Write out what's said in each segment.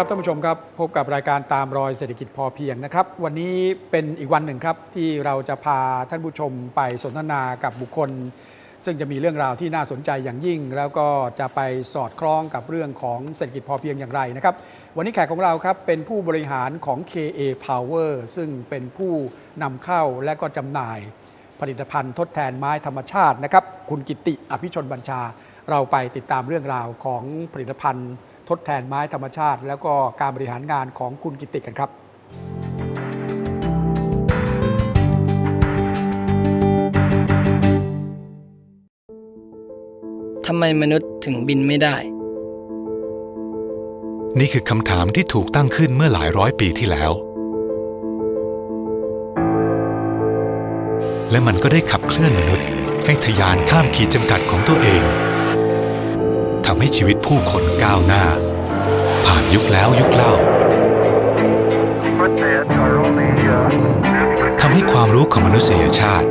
ีครับท่านผู้ชมครับ พบกับรายการตามรอยเศรษฐกิจพอเพียงนะครับ วันนี้เป็นอีกวันหนึ่งครับ ที่เราจะพาท่านผู้ชมไปสนทนากับบุคคล ซึ่งจะมีเรื่องราวที่น่าสนใจอย่างยิ่ง แล้วก็จะไปสอดคล้องกับเรื่องของเศรษฐกิจพอเพียงอย่างไรนะครับ วันนี้แขกของเราครับเป็นผู้บริหารของ KA Power ซึ่งเป็นผู้นำเข้าและก็จำหน่าย ผลิตภัณฑ์ทดแทนไม้ธรรมชาตินะครับ คุณกิติอภิชนบัญชา เราไปติดตามเรื่องราวของผลิตภัณฑ์ ทดแทนไม้ธรรมชาติ แล้วก็การบริหารงานของคุณกิติกันครับทำไมมนุษย์ถึงบินไม่ได้ นี่คือคำถามที่ถูกตั้งขึ้นเมื่อหลายร้อยปีที่แล้ว และมันก็ได้ขับเคลื่อนมนุษย์ ให้ทะยานข้ามขีดจำกัดของตัวเองทำให้ชีวิตผู้คนก้าวหน้า ผ่านยุคแล้วยุคเล่าทำให้ความรู้ของมนุษยชาติ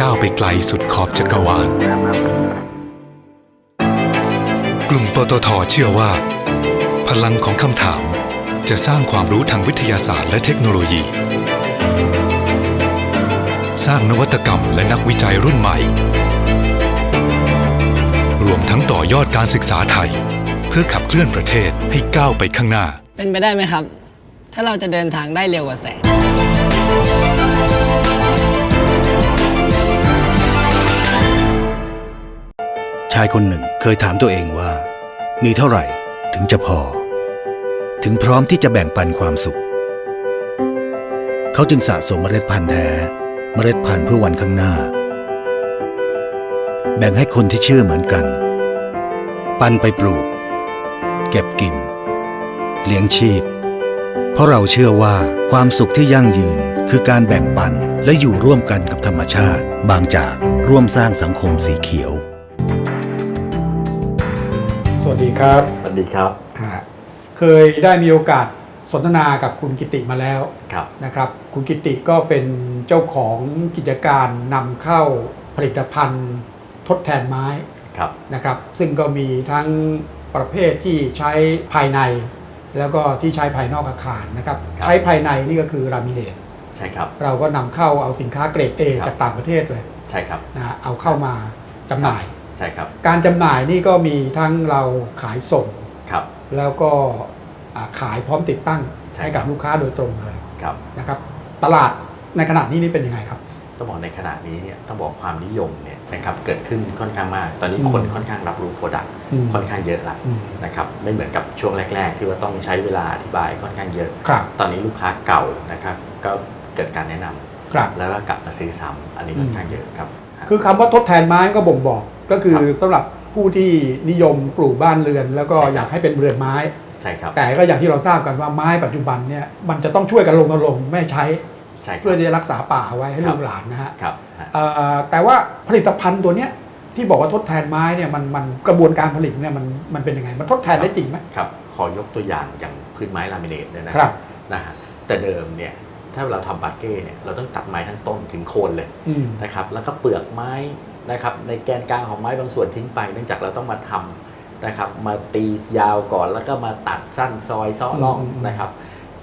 ก้าวไปไกลสุดขอบจักรวาล กลุ่มปตทเชื่อว่า พลังของคำถาม จะสร้างความรู้ทางวิทยาศาสตร์และเทคโนโลยี สร้างนวัตกรรมและนักวิจัยรุ่นใหม่ รวมทั้งต่อยอดการศึกษาไทย เพื่อขับเคลื่อนประเทศให้ก้าวไปข้างหน้า เป็นไปได้ไหมครับ ถ้าเราจะเดินทางได้เร็วกว่าแสง ชายคนหนึ่งเคยถามตัวเองว่า มีเท่าไหร่ถึงจะพอ ถึงพร้อมที่จะแบ่งปันความสุข เขาจึงสะสมเมล็ดพันธุ์แท้เมล็ดพันธุ์เพื่อวันข้างหน้า แบ่งให้คนที่เชื่อเหมือนกัน ปันไปปลูก เก็บกิน เลี้ยงชีพ เพราะเราเชื่อว่าความสุขที่ยั่งยืนคือการแบ่งปันและอยู่ร่วมกันกับธรรมชาติ บางจากร่วมสร้างสังคมสีเขียว สวัสดีครับ สวัสดีครับอ่าเคยได้มีโอกาสสนทนากับคุณกิติมาแล้วครับนะครับ คุณกิติก็เป็นเจ้าของกิจการนำเข้าผลิตภัณฑ์ทดแทนไม้ครับนะครับ ซึ่งก็มีทั้ง ประเภทที่ใช้ภายใน แล้วก็ที่ใช้ภายนอกอาคารนะครับใช้ภายในนี่ก็คือลามิเนตใช่ครับ เราก็นำเข้าเอาสินค้าเกรด A ครับ จากต่างประเทศเลยใช่ครับ นะฮะเอาเข้ามาจำหน่าย ใช่ครับ การจำหน่ายนี่ก็มีทั้งเราขายส่ง ครับ แล้วก็อ่าขายพร้อมติดตั้งใช่ให้กับลูกค้าโดยตรงเลยครับ นะครับ ตลาดในขณะนี้นี่เป็นยังไงครับ ต้องบอกในขณะนี้เนี่ยต้องบอกความนิยมเนี่ยนะครับเกิดขึ้นค่อนข้างมาก ตอนนี้อืมคนค่อนข้างรับรู้โปรดักต์อืมค่อนข้างเยอะละอืมนะครับไม่เหมือนกับช่วงแรก ๆ ที่ว่าต้องใช้เวลาอธิบายค่อนข้างเยอะครับตอนนี้ลูกค้าเก่านะครับก็เกิดการแนะนำครับแล้วก็กลับมาซื้อซ้ำอันนี้ค่อนข้างเยอะครับ คือคำว่าทดแทนไม้ก็บ่งบอกก็คือครับสำหรับผู้ที่นิยมปลูกบ้านเรือน แล้วก็ใช่ครับอยากให้เป็นเรือนไม้ใช่ครับแต่ก็อย่างที่เราทราบกันว่าไม้ปัจจุบันเนี่ยมันจะต้องช่วยกันลงลงค์ไม่ใช้ใช่ค เพื่อรับที่จะรักษาป่าไว้ให้ครัลูบกหลานนะฮะครับฮะเอ่อแต่ว่าผลิตภัณฑ์ตัวเนี้ยที่บอกว่าทดแทนไม้เนี่ยมันมันกระบวนการผลิตเนี่ยมันมันเป็นยังไง มันทดแทนได้จริงไหมครับขอยกตัวอย่างอย่างพื้นไม้ลามิเนตเนี่ยนะครับนะฮะแต่เดิมเนี่ยถ้าเราทำบาเก้เนี่ยเราต้องตัดไม้ทั้งต้นถึงโคนเลยอืมนะครับแล้วก็เปลือกไม้นะครับในแกนกลางของไม้บางส่วนทิ้งไปเนื่องจากเราต้องมาทำนะครับมาตียาวก่อนแล้วก็มาตัดสั้นซอยซ้อล่องอืมอืมนะครับ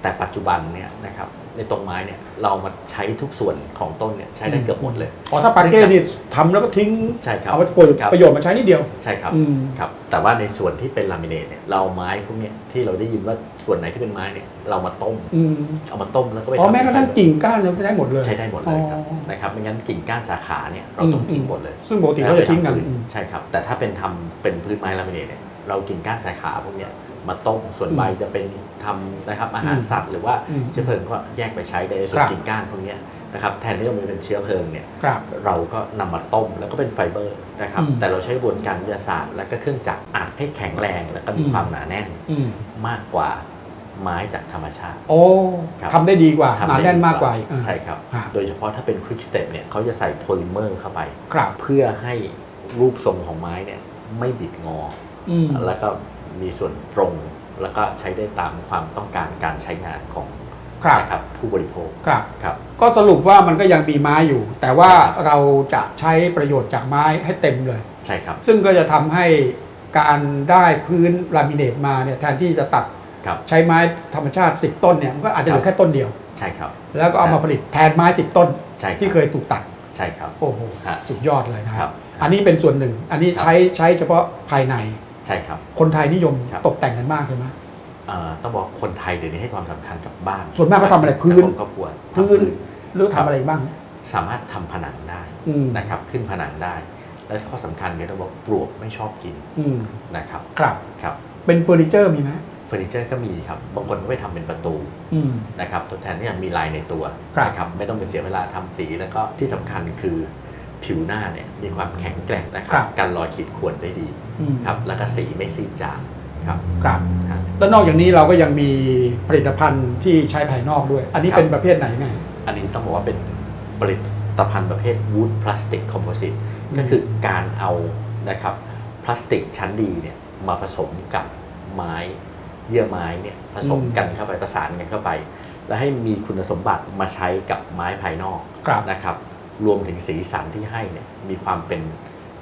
แต่ปัจจุบันเนี่ยนะครับ ในตรงไม้เนี่ยเรามาใช้ทุกส่วนของต้นเนี่ยใช้ได้เกือบหมดเลย อ๋อถ้าปาเก้นี่ทำแล้วก็ทิ้งใช่ครับเอาประโยชน์ครับประโยชน์มาใช้นิดเดียว ใช่ครับอืม ครับแต่ว่าในส่วนที่เป็นลามิเนตเนี่ยเราเอาไม้พวกเนี้ยที่เราได้ยินว่าส่วนไหนที่เป็นไม้เนี่ยเรามาต้มอืมเอามาต้มแล้วก็ไปอ๋อทำแม้กระทั่งเป็นกิ่งก้านเราจะได้หมดเลย ใช้ได้หมดเลยครับอ๋อ นะครับไม่งั้นกิ่งก้านสาขาเนี่ยเราต้องอืมทิ้งหมดเลย ซึ่งปกติเขาจะทิ้งกันแล้วไปทำฟือืมใช่ครับ แต่ถ้าเป็นทำเป็นพื้นไม้ลามิเนตเนี่ยเรากิ่งก้านสาขาพวกเนี้ย มาต้มส่วนอืมใบจะเป็นทำนะครับอาหารอืมสัตว์หรือว่าอืมเชื้อเพลิงก็แยกไปใช้ได้ส่วคนรับกิ่งก้านพวกเนี้ยนะครับแทนที่จะมาเป็นเชื้อเพลิงเนี่ยครับเราก็นำมาต้มแล้วก็เป็นไฟเบอร์นะครับอืมแต่เราใช้กระบวนการวิทยาศาสตร์ และก็เครื่องจักรอัดให้แข็งแรงแล้วก็มีอืมความหนาแน่นอืมมากกว่าไม้จากธรรมชาติ โอ้ครับทำได้ดีกว่าทำหนาได้แน่นดีมากกว่าอีกใช่ครับฮะโดยเฉพาะถ้าเป็นควิกสเต p เนี่ยเขาจะใส่โพลิเมอร์เข้าไปครับเพื่อให้รูปทรงของไม้เนี่ยไม่บิดงออืมอแล้วก็ มีส่วนตรง แล้วก็ใช้ได้ตามความต้องการการใช้งานของครับนะครับผู้บริโภคครับ ครับ ก็สรุปว่ามันก็ยังมีไม้อยู่ แต่ว่าใช่ครับ เราจะใช้ประโยชน์จากไม้ให้เต็มเลย ใช่ครับซึ่งก็จะทำให้การได้พื้นลามิเนตมาเนี่ยแทนที่จะตัดครับ ใช้ไม้ธรรมชาติ 10 ต้นเนี่ยมันก็อาจจะเหลือแค่ต้นเดียว ใช่ครับ แล้วก็เอามาผลิตแทนไม้ 10 ต้นใช่ครับที่เคยถูกตัด ใช่ครับ โอ้โหฮะสุดยอดเลยนะคครัรับบอันนี้เป็นส่วนหนึ่ง อันนี้ครับ ใช้ใช้เฉพาะภายใน ใช่ครับคนไทยนิยมครับ ตกแต่งกันมากใช่ไหม เอ่อต้องบอกคนไทยเดี๋ยวนี้ให้ความสำคัญกับบ้านส่วนมากเขาทำอะไรพื้นครอบครัวพื้นทำหรือครัทำบอะไรบ้างสามารถทำผนังได้อืมนะครับขึ้นผนังได้ และข้อสำคัญคือต้องบอกปลวกไม่ชอบกินอืมนะครับครับครับเป็นเฟอร์นิเจอร์มีไหมเฟอร์นิเจอร์ก็มีครับบางคนก็ไปทำเป็นประตูอืม นะครับทดแทนที่จะมีลายในตัวครับ นะครับไม่ต้องไปเสียเวลาทำสีแล้วก็ที่สำคัญคือ ผิวหน้าเนี่ยมีความแข็งแกร่งนะครับกันรอยขีดข่วนได้ดีอืม ครับแล้วก็สีไม่ซีดจางครับครับฮะ แล้วนอกจากนี้เราก็ยังมีผลิตภัณฑ์ที่ใช้ภายนอกด้วย อันนี้ครับ เป็นประเภทไหนไง อันนี้ต้องบอกว่าเป็นผลิตภัณฑ์ประเภท wood plastic composite อืม ก็คือการเอานะครับพลาสติกชั้นดีเนี่ยมาผสมกับไม้เยื่อไม้เนี่ยผสมกันเข้าไปประสานกันเข้าไป แล้วให้มีคุณสมบัติมาใช้กับไม้ภายนอกครับ นะครับ รวมถึงสีสันที่ให้เนี่ยมีความเป็น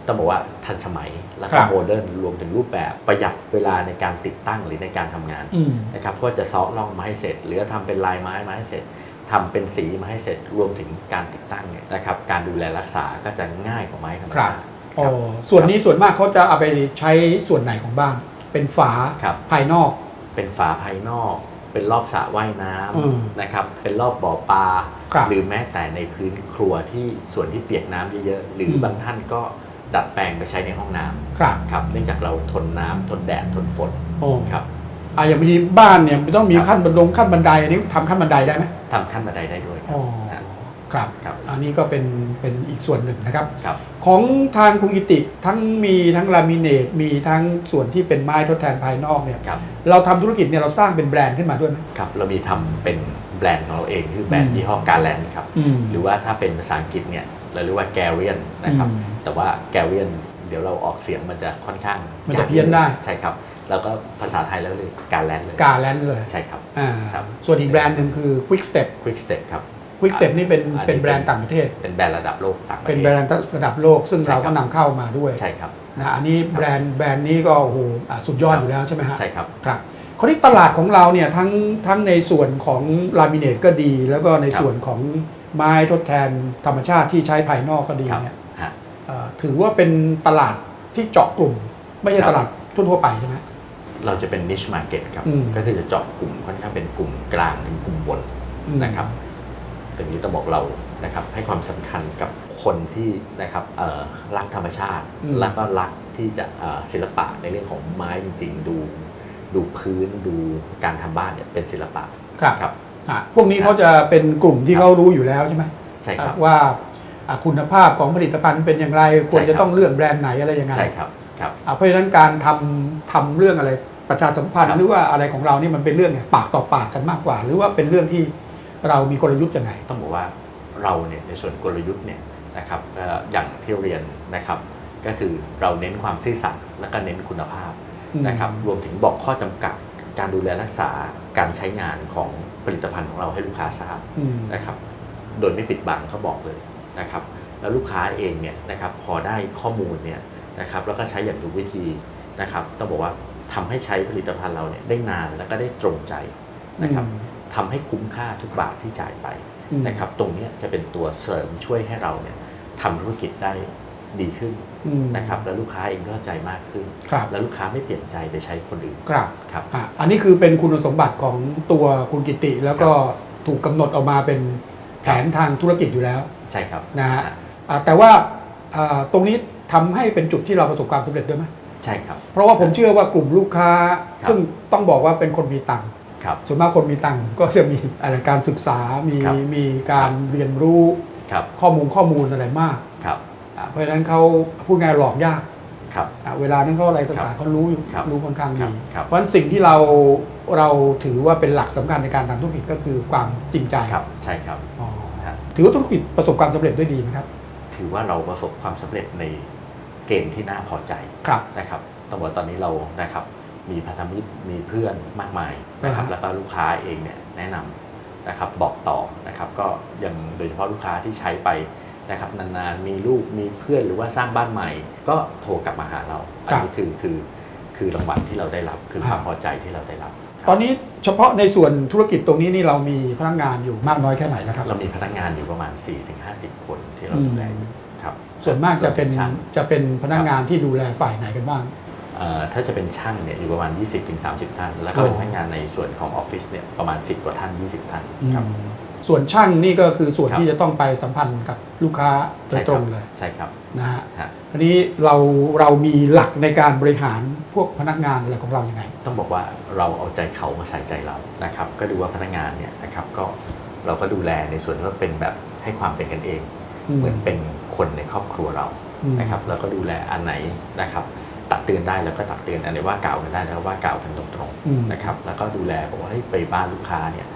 ต้องบอกว่าทันสมัยแล้วคก็รับโมเดิร์นรวมถึงรูปแบบประหยัดเวลาในการติดตั้งหรือในการทำงานอืมนะครับเพราะว่าจะเซาะร่องมาให้เสร็จ หรือทำเป็นลายไม้มาให้เสร็จทำเป็นสีมาให้เสร็จรวมถึงการติดตั้งเนี่ยนะครับการดูแลรักษาก็จะง่ายกว่าไม้ธรรมครับชาติอ๋คอรับส่วนนี้ส่วนมากเขาจะเอาไปใช้ส่วนไหนของบ้าน เป็นฝาครับภายนอก เป็นฝาภายนอก เป็นรอบสระว่ายน้อืมำนะครับเป็นรอบบ่อปลาครับ หรือแม้แต่ในพื้นครัวที่ส่วนที่เปียกน้ำเยอะๆหรืออมบางท่านก็ดัดแปลงไปใช้ในห้องน้ำครับครับเนื่องจากเราทนน้ำทนแดดทนฝนโอ้ครับอะอย่างบางทีบ้านเนี่ยมันต้องมีครับขั้นบันดงขั้นบันไดอันนี้ทำขั้นบันไดได้ไหมทำขั้นบันไดได้ด้วยครัอ๋บอครับ ครับครับ อันนี้ก็เป็นเป็นอีกส่วนหนึ่งนะครับ ครับ ของทางคุณกิติทั้งมีทั้งลามิเนตมีทั้งส่วนที่เป็นไม้ทดแทนภายนอกเนี่ยครับ เราทำธุรกิจเนี่ยเราสร้างเป็นแบรนด์ขึ้นมาด้วยไหม ครับ เรามีทำเป็นแบรนด์ของเราเองคือแบรนอืด์ม ยี่ห้อการแลนครับ อืม หรือว่าถ้าเป็นภาษาอังกฤษเนี่ยเราเรียกว่าแกเรียนนะครับ อืมแต่ว่าแกเรียนเดี๋ยวเราออกเสียงมันจะค่อนข้างมันจะเพี้ยนได้ ใช่ครับ แล้วก็ภาษาไทยแล้วเลยการแลนเลย กาแลนด์เลย ใช่ครับ อ่า ครับ ส่วนอีกแบรนด์หนึ่งคือ Quick Step Quick Step ครับ Quick Step นี่เป็นอันนี้ เป็นแบรนด์ต่างประเทศ เป็นแบรนด์ระดับโลกต่างประเทศเป็นแบรนด์ระดับโลก ซึ่งใช่เราครัก็บนำเข้ามาด้วยใช่ครับ นะอันนี้แบรนด์แบรนด์นี้ก็โอ้โหอะสุดยอดครับ อยู่แล้วใช่ไหมฮะใช่ครับ ครับคราวนี้ตลาดของเราเนี่ยทั้งทั้งในส่วนของลามิเนตก็ดี แล้วก็ในครับ ส่วนของไม้ทดแทนธรรมชาติที่ใช้ภายนอกก็ดีครับเนี่ยฮะ เอ่อถือว่าเป็นตลาดที่เจาะกลุ่ม ไม่ใช่ครับ ตลาดทั่วๆไปใช่ไหม เราจะเป็น niche market ครับ อืม ก็คือจะเจาะกลุ่มค่อนข้างเป็นกลุ่มกลางถึงกลุ่มบนอืมนะครับ ตรงนี้ต้องบอกเรานะครับให้ความสำคัญกับคนที่นะครับเอ่อรักธรรมชาติอืมแล้วก็รักที่จะเอ่อศิลปะในเรื่องของไม้จริงๆดู ดูพื้นดูการทำบ้านเนี่ยเป็นศิลปะครับครับอะพวกนี้เขาจะเป็นกลุ่มที่ครับเขารู้อยู่แล้วใช่ไหมใช่ครับว่าอะคุณภาพของผลิตภัณฑ์เป็นอย่างไร ควรใช่จะครับต้องเลือกแบรนด์ไหนอะไรยังไงใช่ครับครับอะเพราะฉะนั้นการทำทำเรื่องอะไรประชาสัมพันธ์ครับหรือว่าอะไรของเรานี่มันเป็นเรื่องเนี่ยปากต่อปากกันมากกว่า หรือว่าเป็นเรื่องที่ เรามีกลยุทธ์ยังไง ต้องบอกว่าเราเนี่ยในส่วนกลยุทธ์เนี่ยนะครับก็อย่างที่เรียนนะครับ ก็คือเราเน้นความซื่อสัตย์และก็เน้นคุณภาพอืมนะครับรวมถึงบอกข้อจำกัดการดูแลรักษาการใช้งานของผลิตภัณฑ์ของเราให้ลูกค้าทราบอืมนะครับโดยไม่ปิดบังเขาบอกเลยนะครับแล้วลูกค้าเองเนี่ยนะครับพอได้ข้อมูลเนี่ยนะครับแล้วก็ใช้อย่างถูกวิธีนะครับต้องบอกว่าทำให้ใช้ผลิตภัณฑ์เราเนี่ยได้นานแล้วก็ได้ตรงใจนะครับอืม ทำให้คุ้มค่าทุกบาทที่จ่ายไปอืมนะครับ ตรงเนี้ยจะเป็นตัวเสริมช่วยให้เราเนี่ยทำธุรกิจได้ดีขึ้นอืมนะครับ แล้วลูกค้าเองก็เข้าใจมากขึ้นครับแล้วลูกค้าไม่เปลี่ยนใจไปใช้คนอื่นครับครับอะอันนี้คือเป็นคุณสมบัติของตัวคุณกิติ แล้วก็ถูกกำหนดออกมาเป็นแผนทางธุรกิจอยู่แล้วใช่ครับนะฮะอ่อะแต่ว่าอ่าตรงนี้ทำให้เป็นจุดที่เราประสบความสำเร็จด้วยไหมใช่ครับ เพราะว่าผมเชื่อว่ากลุ่มลูกค้าครับซึ่งต้องบอกว่าเป็นคนมีตังค์ ครับส่วนมากคนมีตังค์ก็จะมีอะไรการศึกษา มีครับมีการเรียนรู้ครับข้อมูลข้อมูลอะไรมากครับอะเพราะฉะนั้นเขาพูดง่ายหลอกยากครับ อะเวลานั้นเขาอะไรครัต่างบๆเขารู้อยู่ครับรู้ค่อนข้างครัดีบครับเพราะฉะนั้นสิ่งที่เราเราถือว่าเป็นหลักสำคัญในการทำธุรกิจก็คือความจริงใจครับใช่ครับอ๋อฮะถือว่าธุรกิจประสบความสำเร็จด้วยดีนะครับถือว่าเราประสบความสำเร็จในเกณฑ์ที่น่าพอใจครับนะครับต้องบอกว่าตอนนี้เรานะครับ มีพันธมิตรมีเพื่อนมากมายนะครับอ่าฮะแล้วก็ลูกค้าเองเนี่ยแนะนำนะครับบอกต่อนะครับก็ยังโดยเฉพาะลูกค้าที่ใช้ไปนะครับนานๆมีลูกมีเพื่อนหรือว่าสร้างบ้านใหม่ ก็โทรกลับมาหาเรา อันนี้คือคือคือรางวัลที่เราได้รับคือความพอใจที่เราได้รับครับตอนนี้เฉพาะในส่วนธุรกิจตรงนี้นี่เรามีพนักงานอยู่มากน้อยแค่ไหนแล้วครับ เรามีพนักงานอยู่ประมาณ 4-50 คนที่เราอืมดูแลอยู่ครับส่วนมากจะเป็นช่างจะเป็นพนักงานที่ดูแลฝ่ายไหนกันบ้างเอ่อ ถ้าจะเป็นช่างเนี่ยอยู่ประมาณ 20-30 ท่าน แล้วก็เป็นพนักงานในส่วนของออฟฟิศเนี่ยประมาณ 10 กว่าท่าน 20 ท่านครับ ส่วนช่างนี่ก็คือส่วนครับที่จะต้องไปสัมพันธ์กับลูกค้าโดยตรงเลย ใช่ครับนะฮะฮะทีนี้เราเรามีหลักในการบริหารพวกพนักงานอะไรของเราอย่างไง ต้องบอกว่าเราเอาใจเขามาใส่ใจเรานะครับ ก็ดูว่าพนักงานเนี่ยนะครับก็เราก็ดูแลในส่วนที่ว่าเป็นแบบให้ความเป็นกันเองอืมเหมือนเป็นคนในครอบครัวเราอืมนะครับ แล้วก็ดูแลอันไหนนะครับ ตักเตือนได้แล้วก็ตักเตือนอันไหนว่ากล่าวกันได้แล้วก็ว่ากล่าวกันตรงอืมๆนะครับ แล้วก็ดูแลบอกว่าให้ยไปบ้านลูกค้าเนี่ย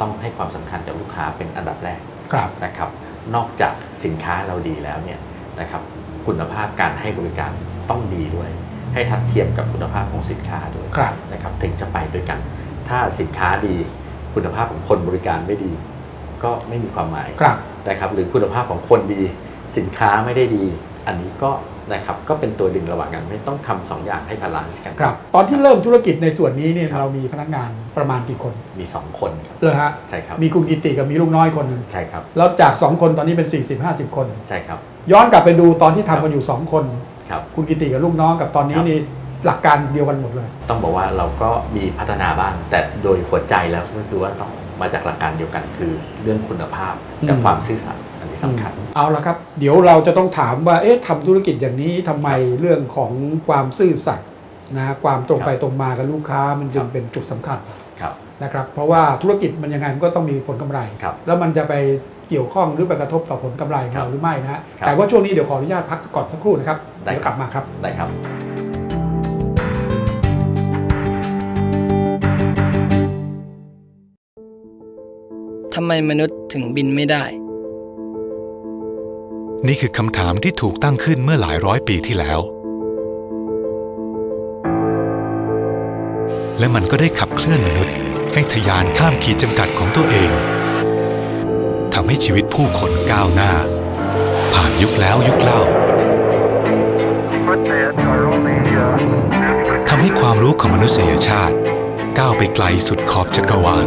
ต้องให้ความสำคัญกับลูกค้าเป็นอันดับแรกครับนะครับ นอกจากสินค้าเราดีแล้วเนี่ยนะครับคุณภาพการให้บริการต้องดีด้วย ให้ทัดเทียมกับคุณภาพของสินค้าด้วยครับนะครับถึงจะไปด้วยกัน ถ้าสินค้าดีคุณภาพของคนบริการไม่ดี ก็ไม่มีความหมายครับนะครับหรือคุณภาพของคนดีสินค้าไม่ได้ดี อันนี้ก็นะครับก็เป็นตัวดึงระหว่างกันไม่ต้องทำสองอย่างให้บาลานซ์กันครับ ตอนที่เริ่มธุรกิจในส่วนนี้เนี่ยครับเรามีพนักงานประมาณกี่คนมีสองคนครับเลยฮะใช่ครับมีคุณกิติกับมีลูกน้อยคนหนึ่งใช่ครับแล้วจาก 2 คนตอนนี้เป็น 40-50 คน ใช่ครับย้อนกลับไปดูตอนที่ทำกันอยู่ 2 คน ครับ คุณกิติกับลูกน้องกับตอนนี้ครับ นี่หลักการเดียวกันหมดเลย ต้องบอกว่าเราก็มีพัฒนาบ้าง แต่โดยหัวใจแล้วก็คือว่าต้อง มาจากหลักการเดียวกันคือเรื่องคุณภาพกับอืมความซื่อสัตย์อันนี้สำคัญ เอาละครับ เดี๋ยวเราจะต้องถามว่าเอ๊ะทำธุรกิจอย่างนี้ทำไมเรื่องของความซื่อสัตย์นะฮะความตรงไปครับตรงมากับลูกค้ามันจึคงรับเป็นจุดสำคัญครับนะครับ เพราะว่าธุรกิจมันยังไงมันก็ต้องมีผลกำไรครับแล้วมันจะไปเกี่ยวข้องหรือไปกระทบต่อผลกำไรของครับเราหรือไม่นะฮะครับแต่ว่าช่วงนี้เดี๋ยวขออนุญาตพักก่อนสักครู่นะครับได้เดี๋ยวคกรับลับมาครับได้ครับำไมมนุษย์ถึงบินไม่ได้ นี่คือคำถามที่ถูกตั้งขึ้นเมื่อหลายร้อยปีที่แล้ว และมันก็ได้ขับเคลื่อนมนุษย์ ให้ทะยานข้ามขีดจำกัดของตัวเองทำให้ชีวิตผู้คนก้าวหน้า ผ่านยุคแล้วยุคเล่าทำให้ความรู้ของมนุษยชาติ ก้าวไปไกลสุดขอบจักรวาล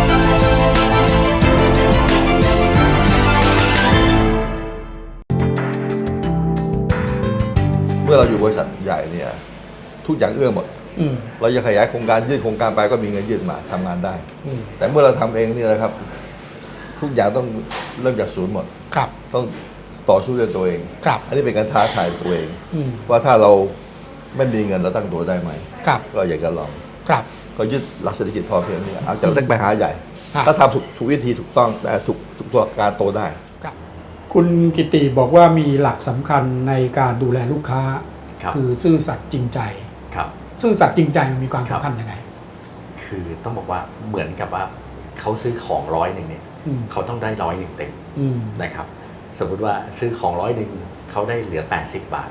มื่อเราอยู่บริษัทใหญ่เนี่ยทุกอย่างเอื้อหมด อืม เราจะขยายโครงการยืดโครงการไปก็มีเงินยืดมาทำงานได้ อืม แต่เมื่อเราทำเองเนี่ยนะครับ ทุกอย่างต้องเริ่มจากศูนย์หมด ครับต้องต่อสู้ด้วยตัวเอง ครับอันนี้เป็นการท้าทายตัวเอง อืมว่าถ้าเราไม่มีเงินเราตั้งตัวได้ไหม ครับเราอยากจะลอง ครับ ก็ยึดหลักเศรษฐกิจพอเพียงเนี่ยเอาจากเล็กไปหาใหญ่ ครับ ถ้าทำถูกถูกวิธีถูกต้องแต่ถูกถูกตัวการโตได้ ครับคุณกิติบอกว่ามีหลักสำคัญในการดูแลลูกค้า ครับอซื่อสัตย์จริงใจ ครับ ซื่อสัตย์จริงใจมันมีความครับ สำคัญยังไงคือต้องบอกว่าเหมือนกับว่าเขาซื้อของร้อยหนึ่งเนี่ยอืมเขาต้องได้ร้อยหนึ่งเต็มอืมนะครับ สมมุติว่าซื้อของร้อยหนึ่งเขาได้เหลือ 80 บาท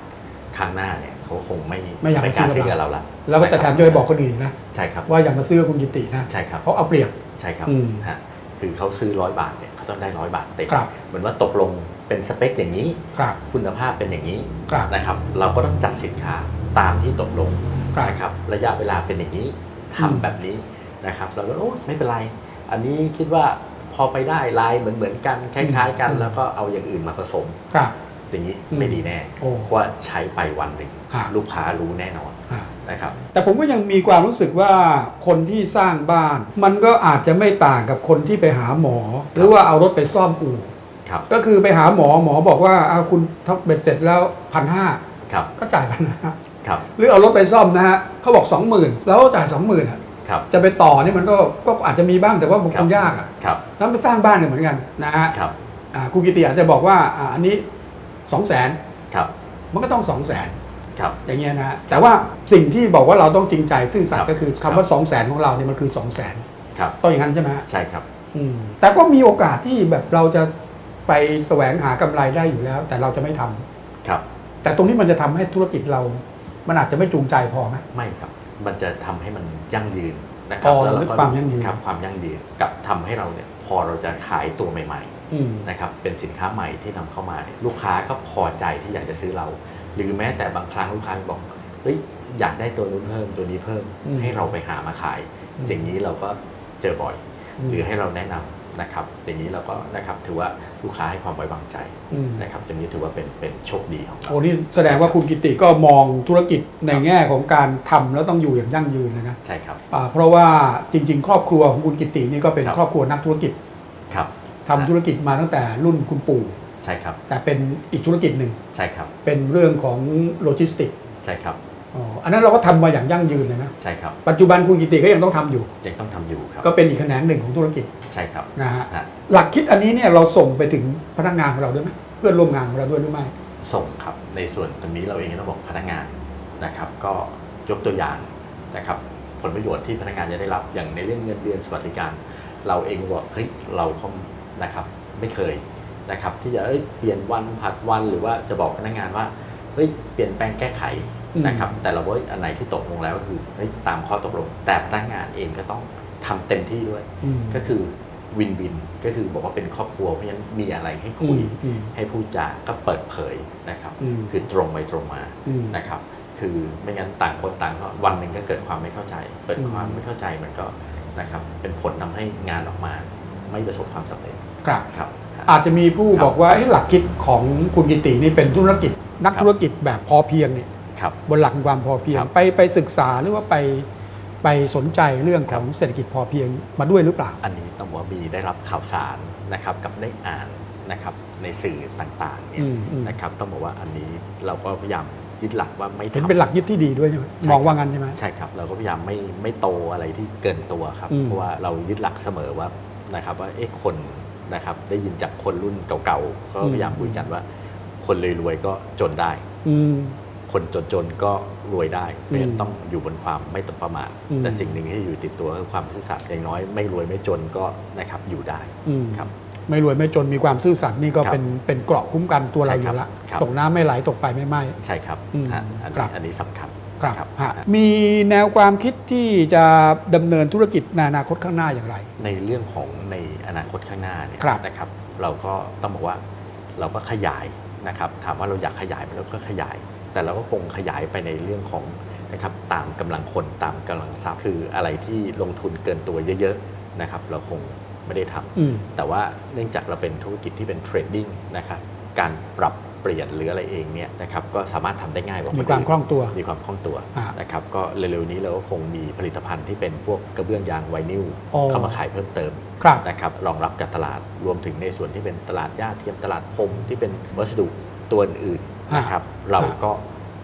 ครั้งหน้าเนี่ยเขาคงไม่ไม่อยากกล้าซื้ซื้ออกักับบเราเราละแล้วก็แต่แถมจะไปบอกคนอื่นนะ ใช่ครับว่าอย่ามาซื้อกับคุณกิตินะใช่ครับเพราะเอาเปรียบ ใช่ครับอืม ฮะคือเขาซื้อร้อยบาทเนี่ยเขา ต้องได้ร้อยบาทเต็มครับเหมือนว่าตกลงเป็นสเปคอย่างนี้ครับคุณภาพเป็นอย่างนี้ครับนะครับ เราก็ต้องจัดสินค้าตามที่ตกลงครับ นะครับระยะเวลาเป็นอย่างนี้ทำอืม แบบนี้นะครับเราก็โอ้ไม่เป็นไร อันนี้คิดว่าพอไปได้ลายเหมือนเหมือนๆกันคล้ายๆ กันแล้วก็เอาอย่างอื่นมาผสม ครับ อย่างนี้อืม ไม่ดีแน่โอ้เพราะว่าใช้ไปวันหนึ่งฮะลูกค้ารู้แน่นอนอ่า นะครับแต่ผมก็ยังมีความรู้สึกว่าคนที่สร้างบ้าน มันก็อาจจะไม่ต่างกับคนที่ไปหาหมอ หรือว่าเอารถไปซ่อมอู่ครับก็คือไปหาหมอหมอบอกว่าเอาคุณทับเบ็ดเสร็จแล้วพันห้าครับก็จ่ายพันห้าครับหรือเอารถไปซ่อมนะฮะเขาบอก20,000แล้วจ่าย20,000อะครับจะไปต่อนี่มันก็ก็อาจจะมีบ้างแต่ว่ามันคงยากอะครับแล้วไปสร้างบ้านเนี่ยเหมือนกันนะฮะครับอ่าคุณกิติอาจจะบอกว่าอ่าอันนี้2 0 0 0 0นครับมันก็ต้อง2 0 0 0 0น ครับอย่างเงี้ยนะฮะแต่ว่าสิ่งที่บอกว่าเราต้องจริงใจซื่อสัตครัย์บก็คือคำว่า 2 0 0 0 0 0ของเราเนี่ยมันคือ 2 0 0 0 0 0ครับต้องอย่างนั้นใช่ไหมฮะใช่ครับ อืมแต่ก็มีโอกาสที่แบบเราจะไปแสวงหากำไรได้อยู่แล้ว แต่เราจะไม่ทำครับ แต่ตรงนี้มันจะทำให้ธุรกิจเรา มันอาจจะไม่จูงใจพอไหม ไม่ครับ มันจะทำให้มันยั่งยืนนะครัอ๋บอแล้วเรานึกก็ความยั่งยืน ครับความยั่งยืนกับทำให้เราเนี่ยพอเราจะขายตัวใหม่ อืม ๆ นะครับ เป็นสินค้าใหม่ที่นำเข้ามาเนี่ยลูกค้าก็พอใจที่อยากจะซื้อเรา หรือแม้แต่บางครั้งลูกค้าบอกเฮ้ยอยากได้ตัวนู้นเพิ่มตัวนี้เพิ่มอืมให้เราไปหามาขายอืมอย่างนี้เราก็เจอบ่อยอืมหรือให้เราแนะนำนะครับ อย่างนี้เราก็นะครับถือว่าลูกค้าให้ความไว้วางใจอืมนะครับอย่างนี้ถือว่าเป็นเป็นโชคดีของเราโอ้นี่แสดงว่าคุณกิติก็มองธุรกิจในแง่ของการทำแล้วต้องอยู่อย่างยั่งยืนเลยนะใช่ครับอ่าเพราะว่าจริง ๆ ครอบครัวของคุณกิตินี่ก็เป็นครับครอบครัวนักธุรกิจครับทำธุรกิจมาตั้งแต่รุ่นคุณปู่ ใช่ครับ แต่เป็นอีกธุรกิจหนึ่งใช่ครับ เป็นเรื่องของโลจิสติกส์ใช่ครับอ๋ออันนั้นเราก็ทำมาอย่างยั่งยืนเลยนะใช่ครับปัจจุบันคุณกิติก็ยังต้องทำอยู่ ยังต้องทำอยู่ครับก็เป็นอีกแขนงหนึ่งของธุรกิจใช่ครับนะฮะฮะหลักคิดอันนี้เนี่ยเราส่งไปถึงพนักงานของเราด้วยไหมเพื่อนร่วมงานของเราด้วยหรือไม่ ส่งครับในส่วนตรงนี้เราเองต้องบอกพนักงานนะครับ ก็ยกตัวอย่างนะครับ ผลประโยชน์ที่พนักงานจะได้รับอย่างในเรื่องเงินเดือนสวัสดิการ เราเองบอกเฮ้ยเราก็นะครับไม่เคย นะครับที่จะเอ้ยเปลี่ยนวันผัดวันหรือว่าจะบอกพนักงานว่าเฮ้ยเปลี่ยนแปลงแก้ไขนะครับ แต่เราว่าอันไหนที่ตกลงแล้วก็คือเฮ้ยตามข้อตกลง แต่พนักงานเองก็ต้องทำเต็มที่ด้วยอืมก็คือวินวินก็คือบอกว่าเป็นครอบครัวเพราะฉะนั้นมีอะไรให้คุยอืมอืมให้พูดจาก็เปิดเผยนะครับอืมคือตรงไปตรงมาอืมนะครับ คือไม่งั้นต่างคนต่างก็วันหนึ่งก็เกิดความไม่เข้าใจเกิดอืมความไม่เข้าใจมันก็นะครับ เป็นผลทำให้งานออกมา ไม่ประสบความสำเร็จครับครับ อาจจะมีผู้ครับบอกว่าเอ๊ะหลักคิดของคุณกิตินี่เป็นธุรกิจ นักครับธุรกิจแบบพอเพียงเนี่ยครับบนหลักของความพอเพียงครับไปไปศึกษาหรือว่าไปไปสนใจเรื่องคขรับองเศรษฐกิจพอเพียงมาด้วยหรือเปล่า อันนี้ต้องบอกว่ามีได้รับข่าวสารนะครับกับได้อ่านนะครับในสื่อต่างๆเนี่ยอืมอืมนะครับต้องบอกว่าอันนี้เราก็พยายามยึดหลักว่าไม่เห็นทำเป็นหลักยึดที่ดีด้วยใช่ไหมใช่มองว่าครับงั้นใช่ไหมใช่ครับ เราก็พยายามไม่ไม่โตอะไรที่เกินตัวครับอืมเพราะว่าเรายึดหลักเสมอว่านะครับว่าเอ๊ะคน นะครับได้ยินจากคนรุ่นเก่าๆก็พยายามคุยกันว่า คนรวยๆก็จนได้อืมคนจนๆก็รวยได้เพราะฉะนั้อืนมต้องอยู่บนความไม่ตกประมาทอืมแต่สิ่งหนึ่งที่อยู่ติดตัวคือความซื่อสัตย์อย่างน้อย ไม่รวยไม่จนก็นะครับอยู่ได้อืมครับไม่รวยไม่จนมีความซื่อสัตย์นี่ก็ครับเป็นเป็นเกราะคุ้มกันตัวเราใช่อครับยู่ละครับตกน้ำไม่ไหลตกไฟไม่ไหม้ใช่ครับอืมฮะอันครันี้บอันนี้สำคัญ ครับฮะมีแนวความคิดที่จะดำเนินธุรกิจในอนาคตข้างหน้าอย่างไร ในเรื่องของในอนาคตข้างหน้าเนี่ยครับนะครับ เราก็ต้องบอกว่าเราก็ขยายนะครับถามว่าเราอยากขยายไหมเราก็ขยาย แต่เราก็คงขยายไปในเรื่องของนะครับตามกำลังคนตามกำลังทรัพย์คืออะไรที่ลงทุนเกินตัวเยอะๆนะครับ เราคงไม่ได้ทำอืมแต่ว่าเนื่องจากเราเป็นธุรกิจที่เป็นเทรดดิ้งนะครับการปรับ เปลี่ยนหรืออะไรเองเนี่ยนะครับก็สามารถทำได้ง่ายกว่ามีนความอื่นคล่องตัวมีความคล่องตัวอ่านะครับก็เร็วๆนี้เราก็คงมีผลิตภัณฑ์ที่เป็นพวกกระเบื้องยางไวนิลอ๋อเข้ามาขายเพิ่มเติมครับนะครับรองรับกับตลาดรวมถึงในส่วนที่เป็นตลาดหญ้าเทียมตลาดพรมที่เป็นวัสดุตัวอื่นๆนะครับเราก็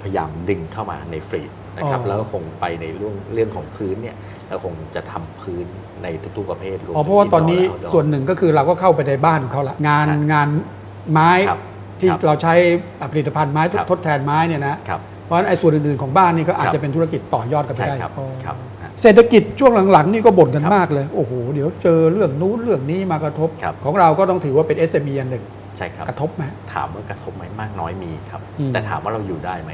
พยายามดึงเข้ามาในฟรีดนะครับอ๋อแล้วก็คงไปในเรื่องเรื่องของพื้นเนี่ยเราคงจะทำพื้นในทุกๆประเภทรวมอ๋อถึงเพราะว่าตอนนี้ indoor และ outdoor ส่วนหนึ่งก็คือเราก็เข้าไปในบ้านของเขาละงานครับงานไม้ครับ ที่ครับเราใช้ผลิตภัณฑ์ไม้ครับทดแทนไม้เนี่ยนะครับเพราะฉะนั้นไอ้ส่วนอื่นๆของบ้านนี่ก็อาจครับจะเป็นธุรกิจต่อยอดกันไปใช่ได้ครับอ๋อครับฮะเศรษฐกิจช่วงหลังๆ นี่ก็บ่นกันครับมากเลย โอ้โห เดี๋ยวเจอเรื่องนู้นเรื่องนี้มากระทบครับของเราก็ต้องถือว่าเป็น SME อันหนึ่งใช่ครับกระทบไหมถามว่ากระทบไหมมากน้อยมีครับอืมแต่ถามว่าเราอยู่ได้ไหม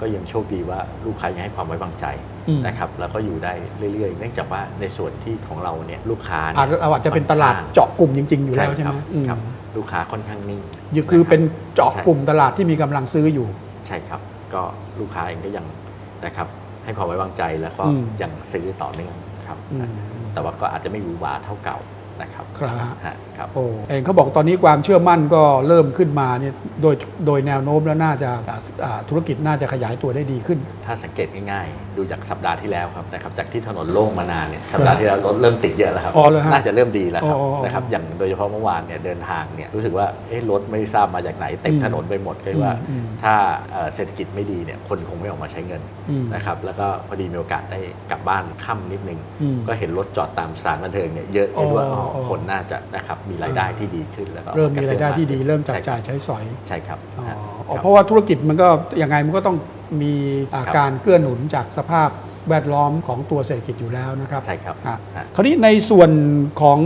ก็ยังโชคดีว่าลูกค้ายังให้ความไว้วางใจอืมนะครับแล้วก็อยู่ได้เรื่อยๆ เนื่องจากว่าในส่วนที่ของเราเนี่ยลูกค้าอาจเนี่ยเราอาจจะเป็นตลาดค่อนข้งเจาะกลุ่มจริง ๆ อยู่แล้วใช่คไหรัมบอืมครับลูกค้าค่อนข้างนิ่งอยู่ คือเป็นเจาะใช่กลุ่มตลาดที่มีกำลังซื้ออยู่ ใช่ครับ ก็ลูกค้าเองก็ยังนะครับให้ความไว้วางใจแล้วก็อืมยังซื้อต่อเนื่องครับอืมแต่ว่าก็อาจจะไม่หวือหวาเท่าเก่า นะครับครับฮะครับ โอ้เองเขาบอกตอนนี้ความเชื่อมั่นก็เริ่มขึ้นมาเนี่ยโดยโดยแนวโน้มแล้วน่าจะอ่าอ่าธุรกิจน่าจะขยายตัวได้ดีขึ้น ถ้าสังเกตง่ายๆ ดูจากสัปดาห์ที่แล้วครับนะครับ จากที่ถนนโล่งมานานเนี่ยสัปดาห์ที่แล้วรถเริ่มติดเยอะแล้วครับ อ๋อเหรอฮะน่าจะเริ่มดีแล้วครับอ๋ออ๋อนะครับ อย่างโดยเฉพาะเมื่อวานเนี่ยเดินทางเนี่ยรู้สึกว่าเอ๊ะรถไม่ทราบมาจากไหนเต็มอืมถนนไปหมดเลยว่าอืม ถ้าเอ่อเศรษฐกิจไม่ดีเนี่ยคนคงไม่ออกมาใช้เงินอืม นะครับแล้วก็พอดีมีโอกาสได้กลับบ้านค่ำนิดนึง อืมก็เห็นรถจอดตามสถานบันเทิงเนี่ยเยอะอ๋อเห็นว่าอ๋ออ๋อคนน่าจะนะครับมีรายได้ที่ดีขึ้นแล้วก็เริ่มมีรายได้ที่ดีเริ่มจับใช่คจ่าบยใช้สอยใช่ครับอ๋อฮะอ๋อครับเพราะว่าธุรกิจมันก็ยังไงมันก็ต้องมีอ่าครับการเกื้อหนุนจากสภาพแวดล้อมของตัวเศรษฐกิจอยู่แล้วนะครับใช่ครับอะฮะคราวนี้ในส่วนของ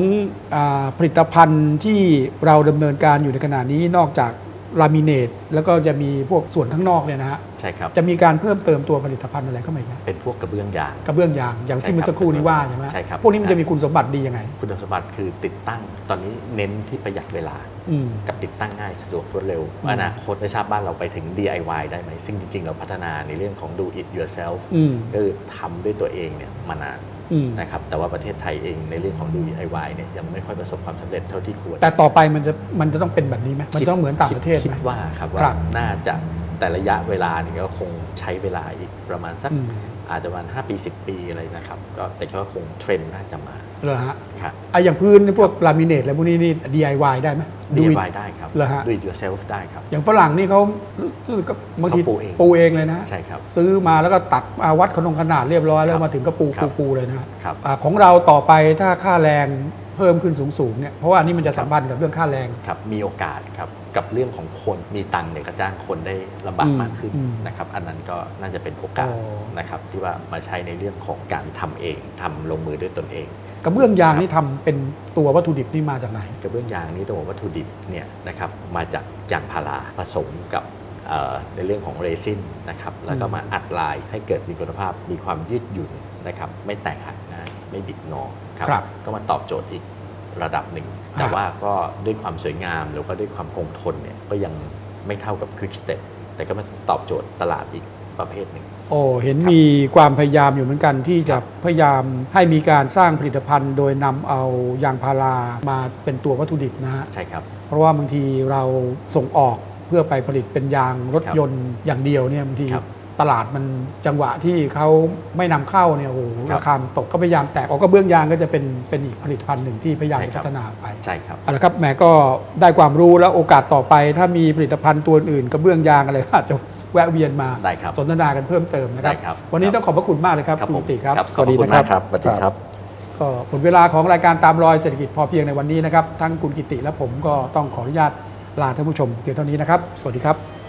อาผลิตภัณฑ์ที่เราดำเนินการอยู่ในขณะนี้นอกจาก ลามิเนตแล้วก็จะมีพวกส่วนข้างนอกเนี่ยนะฮะใช่ครับจะมีการเพิ่มเติมตัวผลิตภัณฑ์อะไรเข้ามาอีกไหมเป็นพวกกระเบื้องยางกระเบื้องยางอย่างที่เมื่อสักครู่นี้ว่าใช่ไหมใช่ครับพวกนี้มันจะมีคุณสมบัติดียังไง คุณสมบัติคือติดตั้งตอนนี้เน้นที่ประหยัดเวลาอืมกับติดตั้งง่ายสะดวกรวดเร็วอืมอนาคตไม่ทราบบ้านเราไปถึง DIY ได้ไหมซึ่งจริง ๆ เราพัฒนาในเรื่องของ do it yourself อืมก็คือทำด้วยตัวเองเนี่ยมานานอืม นะครับแต่ว่าประเทศไทยเองในเรื่องของ DIY เนี่ยยังไม่ค่อยประสบความสำเร็จเท่าที่ควร แต่ต่อไปมันจะมันจะต้องเป็นแบบนี้ไหมมันต้องเหมือนต่างประเทศคิไหมดว่าครับครัว่าบน่าจะแต่ระยะเวลาเนี่ยก็คงใช้เวลาอีกประมาณสัก อืมอาจจะประมาณ5ปี 10 ปีอะไรนะครับก็แต่คิดว่าคงเทรนด์น่าจะมาเหรอฮะครับ ไอะอย่างพื้นนี่พวกลามิเนตอะไรพวกนี้นี่ DIY ได้ไหม Do it DIY ได้ครับ เหรอฮะ do it yourself ได้ครับ อย่างฝรั่งนี่เขารู้สึกก็บางทีเขาปูเองปูเองเลยนะ ใช่ครับ ซื้อมาแล้วก็ตัดอาวัดขนงขนาดเรียบร้อยแล้ครัวบมาถึงก็ปูครัปูบปูเลยนะครับอาของเราต่อไปถ้าค่าแรงเพิ่มขึ้นสูงๆเนี่ยเพราะว่าอันนี้มันจะสัมพันธ์กับเรื่องค่าแรง ครับมีโอกาสครับ กับเรื่องของคนมีตังค์เนี่ยก็จ้างคนได้ลำบากอืมมากขึ้นอืมนะครับ อันนั้นก็น่าจะเป็นโอกาสอ๋อนะครับที่ว่ามาใช้ในเรื่องของการทำเองทำลงมือด้วยตนเอง กระเบื้องยางนี่ทำเป็นตัววัตถุดิบนี่มาจากไหน กระเบื้องยางนี้ตัววัตถุดิบเนี่ยนะครับมาจากยางพาราผสมกับเอ่อในเรื่องของเรซินนะครับแล้วก็มาอัดลายให้เกิดมีคุณภาพมีความยืดหยุ่นนะครับไม่แตกหักง่ายไม่บิดงอครับครับ ก็มาตอบโจทย์อีก ระดับหนึ่งอ่าแต่ว่าก็ด้วยความสวยงามหรือว่าด้วยความคงทนเนี่ยก็ยังไม่เท่ากับ Quick Step แต่ก็มาตอบโจทย์ตลาดอีกประเภทหนึ่งโอ้เห็นมีความพยายามอยู่เหมือนกันที่จะพยายามให้มีการสร้างผลิตภัณฑ์ โดยนำเอายางพารามาเป็นตัววัตถุดิบนะฮะใช่ครับ เพราะว่าบางทีเราส่งออกเพื่อไปผลิตเป็นยางรถครับยนต์อย่างเดียวเนี่ยบางทีครับ ตลาดมันจังหวะที่เขาไม่นำเข้าเนี่ยโอ้โหครับราคามันตกก็พยายามแตกออกก็เบื้องยางก็จะเป็นเป็นอีกผลิตภัณฑ์หนึ่งที่พยายามใช่จะครัพับฒนาไปใช่ครับเอาละครับแหมก็ได้ความรู้แล้วโอกาสต่อไป ถ้ามีผลิตภัณฑ์ตัวอื่นกระเบื้องยางอะไรก็อาจจะแวะเวียนมาได้ครับสนทนากันเพิ่มเติมนะครับได้ครับวันนี้ครับต้องขอบพระคุณมากเลยครับครับคุณผมกิติครับขอบคุณมากครับสวัสดีครับก็หมดเวลาของรายการตามรอยเศรษฐกิจพอเพียงในวันนี้นะครับทั้งคุณกิติและผมก็ต้องขออนุญาตลาท่านผู้ชมเพียงเท่านี้นะครับ สวัสดีครับ